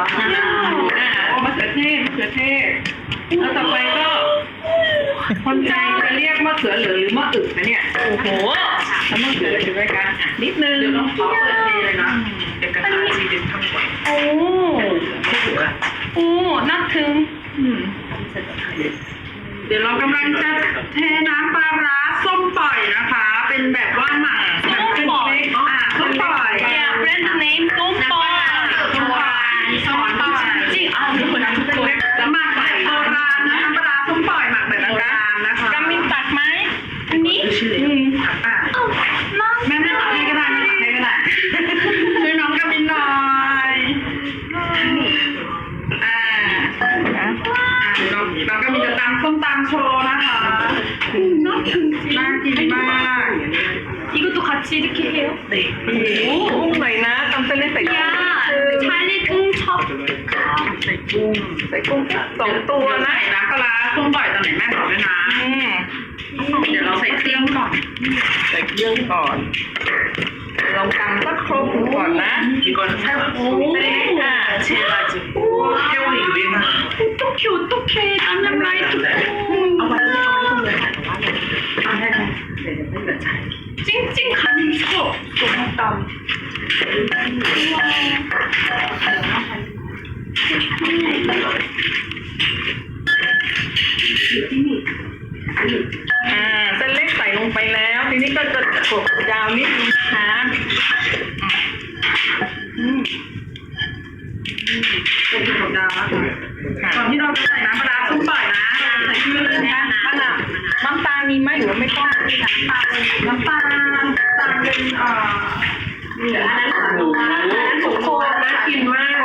อคะาโอมะเสือเทศมาเสือเทศแล้วต่อไปก็ คนไทยจะเรียกมะเขือเหลืองหรือมะอึกนะเนี่ยโอ้โหแล้วมะเขือจะด้วยกันนิดนึงเดี๋ยวต้องขอเปิดทีเลยนะเดี๋ยวกระทะทีด็ดทั้งหมโอ้มะโอ้น่าทึ่งเดี๋ยวเรากำลังจะเทน้ำปลาร้าส้มปล่อยนะคะ เป็นแบบว่าหมั น้องกามินจะตำส้มตำโชว์นะคะน่ากินน่ากินมาก 이것도같이이렇게해요 โอ้โห กุ้งหน่อยนะตำเส้นเล็กใส่กุ้งชาลีกุ้งชอบ ใส่กุ้ง ใส่กุ้งสองตัวนะ ใส่น้ำปลาร้าส้มปล่อยตอนไหนแม่บอกด้วยนะ อืม เดี๋ยวเราใส่เครื่องก่อน ใส่เครื่องก่อนลองตำสักครบหนึ่งก่อนนะ 이건 새우 아. 새 찡찡 간초ส้มตำอ่าเส้นเล็กใส่ลงไปแล้ว ทีนี้ก็จะกดยาวนิดนึงนะคะ เป็นถั่วดาวนะคะก่อนที่เราจะใส่น้ำปลาร้าส้มปล่อยนะเราจะใส่เครื่องนะ มะนาวน้ำตาลมีไหมหรือว่าไม่ต้อง น้ำตาลตาปลาเป็นเอ่ออันนั้นหค่ะอันนั้นสมควรนะกินมาก